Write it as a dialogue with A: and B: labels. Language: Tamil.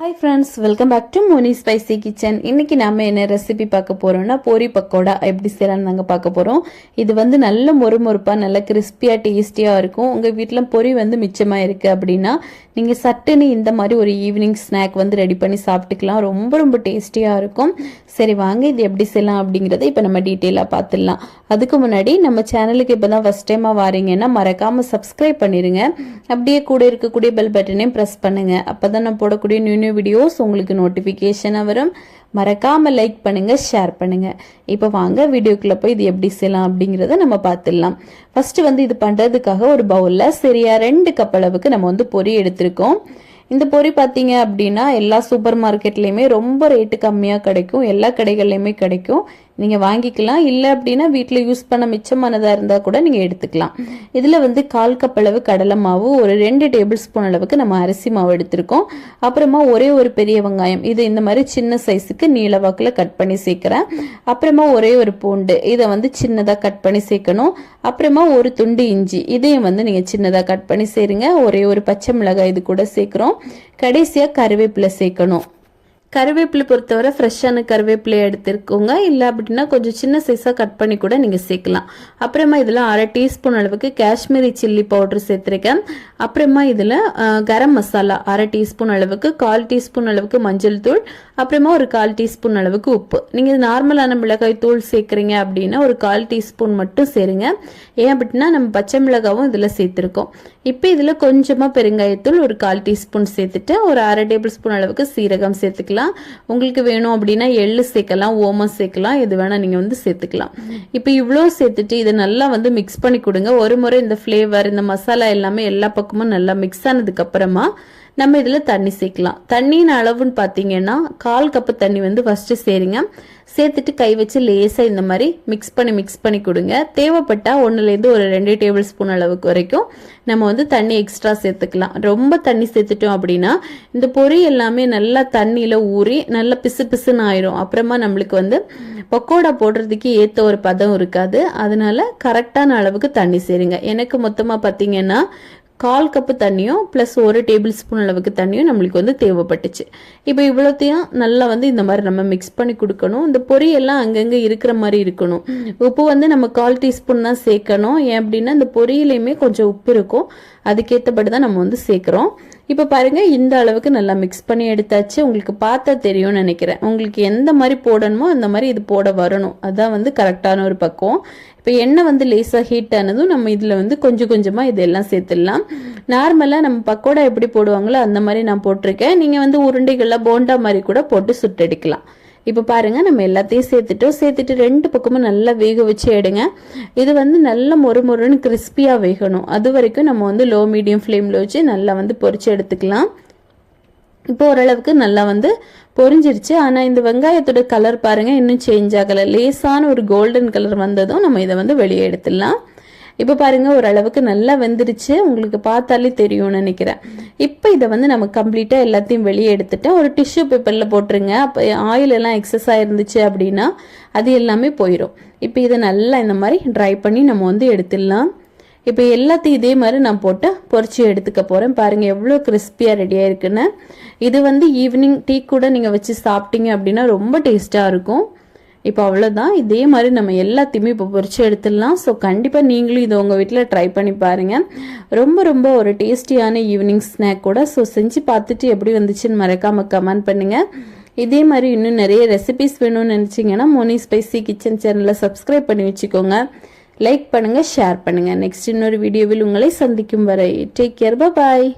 A: Hi friends welcome back to Moni spicy kitchen இன்னைக்கு நம்ம என்ன ரெசிபி பார்க்க போகிறோம்னா பொரி பக்கோடா எப்படி செய்யலாம்னு நாங்கள் பார்க்க போகிறோம் இது வந்து நல்ல மொறுமொறுப்பாக நல்ல கிறிஸ்பியாக டேஸ்டியாக இருக்கும். உங்கள் வீட்டில் பொரி வந்து மிச்சமாக இருக்குது அப்படின்னா நீங்கள் சட்டுன்னு இந்த மாதிரி ஒரு ஈவினிங் ஸ்நாக் வந்து ரெடி பண்ணி சாப்பிட்டுக்கலாம். ரொம்ப ரொம்ப டேஸ்டியாக இருக்கும். சரி வாங்க இது எப்படி செய்யலாம் அப்படிங்கிறத இப்போ நம்ம டீட்டெயிலாக பார்த்துடலாம். அதுக்கு முன்னாடி நம்ம சேனலுக்கு இப்போ தான் ஃபஸ்ட் டைமாக வாரீங்கன்னா மறக்காமல் சப்ஸ்கிரைப் பண்ணிடுங்க அப்படியே கூட இருக்கக்கூடிய பெல் பட்டனையும் ப்ரெஸ் பண்ணுங்க. அப்போ தான் நான் போடக்கூடிய நியூ நியூ வீடியோஸ் உங்களுக்கு நோட்டிஃபிகேஷனாக வரும். மறக்காம லைக் பண்ணுங்க ஷேர் பண்ணுங்க. இப்போ வாங்க வீடியோக்குள்ளே போய் இது எப்படி செய்யலாம் அப்படிங்கிறத நம்ம பார்த்துடலாம். ஃபஸ்ட்டு வந்து இது பண்றதுக்காக ஒரு பவுலில் சரியா ரெண்டு கப் அளவுக்கு நம்ம வந்து பொரி எடுத்திருக்கோம். இந்த பொரி பார்த்தீங்க அப்படின்னா எல்லா சூப்பர் மார்க்கெட்லேயுமே ரொம்ப ரேட்டு கம்மியாக கிடைக்கும். எல்லா கடைகள்லையுமே கிடைக்கும். நீங்கள் வாங்கிக்கலாம். இல்லை அப்படின்னா வீட்டில் யூஸ் பண்ண மிச்சமானதாக இருந்தால் கூட நீங்கள் எடுத்துக்கலாம். இதில் வந்து கால் கப் அளவு கடலை மாவு ஒரு ரெண்டு டேபிள் ஸ்பூன் அளவுக்கு நம்ம அரிசி மாவு எடுத்திருக்கோம். அப்புறமா ஒரே ஒரு பெரிய வெங்காயம். இது இந்த மாதிரி சின்ன சைஸுக்கு நீள வாக்கில் கட் பண்ணி சேர்க்குறேன். அப்புறமா ஒரே ஒரு பூண்டு. இதை வந்து சின்னதாக கட் பண்ணி சேர்க்கணும். அப்புறமா ஒரு துண்டு இஞ்சி. இதையும் வந்து நீங்கள் சின்னதாக கட் பண்ணி சேருங்க. ஒரே ஒரு பச்சை மிளகாய் இது கூட சேர்க்குறோம். கடைசியாக கருவேப்பிலை சேர்க்கணும். கருவேப்பிலை பொறுத்தவரை ஃப்ரெஷ்ஷான கருவேப்பிலை எடுத்துருக்கோங்க இல்லை அப்படின்னா கொஞ்சம் சின்ன சைஸாக கட் பண்ணி கூட நீங்கள் சேர்க்கலாம். அப்புறமா இதில் அரை டீஸ்பூன் அளவுக்கு காஷ்மீரி சில்லி பவுடர் சேர்த்துருக்கேன். அப்புறமா இதில் கரம் மசாலா அரை டீஸ்பூன் அளவுக்கு கால் டீஸ்பூன் அளவுக்கு மஞ்சள் தூள் அப்புறமா ஒரு கால் டீஸ்பூன் அளவுக்கு உப்பு. நீங்கள் நார்மலான மிளகாய் தூள் சேர்க்குறீங்க அப்படின்னா ஒரு கால் டீஸ்பூன் மட்டும் சேருங்க. ஏன் அப்படின்னா நம்ம பச்சை மிளகாவும் இதில் சேர்த்துருக்கோம். இப்போ இதில் கொஞ்சமாக பெருங்காயத்தூள் ஒரு கால் டீஸ்பூன் சேர்த்துட்டு ஒரு அரை டேபிள் ஸ்பூன் அளவுக்கு சீரகம் சேர்த்துக்கலாம். உங்களுக்கு வேணும் அப்படின்னா எள்ளு சேர்க்கலாம் ஓமம் சேர்க்கலாம் எது வேணால் நீங்கள் வந்து சேர்த்துக்கலாம். இப்போ இவ்வளோ சேர்த்துட்டு இதை நல்லா வந்து மிக்ஸ் பண்ணி கொடுங்க. ஒரு முறை இந்த ஃப்ளேவர் இந்த மசாலா எல்லாமே எல்லா பக்கமும் நல்லா மிக்ஸ் ஆனதுக்கு அப்புறமா நம்ம இதில் தண்ணி சேர்க்கலாம். தண்ணியின் அளவுன்னு பார்த்தீங்கன்னா கால் கப்பு தண்ணி வந்து ஃபஸ்ட்டு சேருங்க. சேர்த்துட்டு கை வச்சு லேசாக இந்த மாதிரி மிக்ஸ் பண்ணி மிக்ஸ் பண்ணி கொடுங்க. தேவைப்பட்டால் ஒன்றுலேருந்து ஒரு ரெண்டு டேபிள் ஸ்பூன் அளவுக்கு வரைக்கும் நம்ம வந்து தண்ணி எக்ஸ்ட்ரா சேர்த்துக்கலாம். ரொம்ப தண்ணி சேர்த்துட்டோம் அப்படின்னா இந்த பொரி எல்லாமே நல்லா தண்ணியில் ஊறி நல்லா பிசு பிசுன்னு ஆயிரும். அப்புறமா நம்மளுக்கு வந்து பக்கோடா போடுறதுக்கு ஏற்ற ஒரு பதம் இருக்காது. அதனால கரெக்டான அளவுக்கு தண்ணி சேருங்க. எனக்கு மொத்தமாக பார்த்தீங்கன்னா கால் கப்பு தண்ணியும் ப்ளஸ் ஒரு டேபிள் ஸ்பூன் அளவுக்கு தண்ணியும் நம்மளுக்கு வந்து தேவைப்பட்டுச்சு. இப்போ இவ்வளோத்தையும் நல்லா வந்து இந்த மாதிரி நம்ம மிக்ஸ் பண்ணி கொடுக்கணும். இந்த பொரியெல்லாம் அங்கங்கே இருக்கிற மாதிரி இருக்கணும். உப்பு வந்து நம்ம கால் டீஸ்பூன் தான் சேர்க்கணும். ஏன் அப்படின்னா இந்த பொரியலையுமே கொஞ்சம் உப்பு இருக்கும். அதுக்கேற்றபடி தான் நம்ம வந்து சேர்க்குறோம். இப்போ பாருங்கள் இந்த அளவுக்கு நல்லா மிக்ஸ் பண்ணி எடுத்தாச்சு. உங்களுக்கு பார்த்தா தெரியும்னு நினைக்கிறேன். உங்களுக்கு எந்த மாதிரி போடணுமோ அந்த மாதிரி இது போட வரணும். அதுதான் வந்து கரெக்டான ஒரு பக்கம் இப்போ எண்ணெய் வந்து லேசாக ஹீட் ஆனதும் நம்ம இதில் வந்து கொஞ்சம் கொஞ்சமாக இதெல்லாம் சேர்த்துடலாம். நார்மலாக நம்ம பக்கோடா எப்படி போடுவாங்களோ அந்த மாதிரி நான் போட்டிருக்கேன். நீங்கள் வந்து உருண்டைகளில் போண்டா மாதிரி கூட போட்டு சுட்டெடுக்கலாம். இப்போ பாருங்கள் நம்ம எல்லாத்தையும் சேர்த்துட்டோம் சேர்த்துட்டு ரெண்டு பக்கமும் நல்லா வேக வச்சு எடுங்க. இது வந்து நல்லா மொறு மொறுன்னு கிறிஸ்பியாக வேகணும். அது வரைக்கும் நம்ம வந்து லோ மீடியம் ஃப்ளேமில் வச்சு நல்லா வந்து பொறிச்சு எடுத்துக்கலாம். இப்போ ஓரளவுக்கு நல்லா வந்து பொரிஞ்சிருச்சு. ஆனால் இந்த வெங்காயத்தோட கலர் பாருங்கள் இன்னும் சேஞ்ச் ஆகலை. லேசான ஒரு கோல்டன் கலர் வந்ததும் நம்ம இதை வந்து வெளியே எடுத்துடலாம். இப்போ பாருங்க ஓரளவுக்கு நல்லா வெந்துருச்சு. உங்களுக்கு பார்த்தாலே தெரியும்னு நினைக்கிறேன். இப்போ இதை வந்து நம்ம கம்ப்ளீட்டாக எல்லாத்தையும் வெளியே எடுத்துட்டேன் ஒரு டிஷ்யூ பேப்பரில் போட்டுருங்க. அப்போ ஆயில் எல்லாம் எக்ஸஸ் ஆயிருந்துச்சு அப்படின்னா அது எல்லாமே போயிடும் இப்போ இதை நல்லா இந்த மாதிரி ட்ரை பண்ணி நம்ம வந்து எடுத்துடலாம். இப்போ எல்லாத்தையும் இதே மாதிரி நான் போட்டு பொரிச்சு எடுத்துக்க போகிறேன் பாருங்கள் எவ்வளோ கிறிஸ்பியாக ரெடியாக இருக்குன்னு இது வந்து ஈவினிங் டீ கூட நீங்கள் வச்சு சாப்பிட்டீங்க அப்படின்னா ரொம்ப டேஸ்ட்டாக இருக்கும். இப்போ அவ்வளோதான் இதே மாதிரி நம்ம எல்லாத்தையுமே இப்போ பொரிச்சு எடுத்துடலாம். ஸோ கண்டிப்பாக நீங்களும் இதை உங்கள் வீட்டில் ட்ரை பண்ணி பாருங்கள் ரொம்ப ரொம்ப ஒரு டேஸ்டியான ஈவினிங் ஸ்நாக் கூட. ஸோ செஞ்சு பார்த்துட்டு எப்படி வந்துச்சுன்னு மறக்காமல் கமெண்ட் பண்ணுங்கள் இதே மாதிரி இன்னும் நிறைய ரெசிபிஸ் வேணும்னு நினச்சிங்கன்னா மோனி ஸ்பைசி கிச்சன் சேனலை சப்ஸ்கிரைப் பண்ணி வச்சுக்கோங்க. லைக் பண்ணுங்கள் ஷேர் பண்ணுங்கள் நெக்ஸ்ட் இன்னொரு வீடியோவில் உங்களை சந்திக்கும் வரை டேக் கேர் பாய்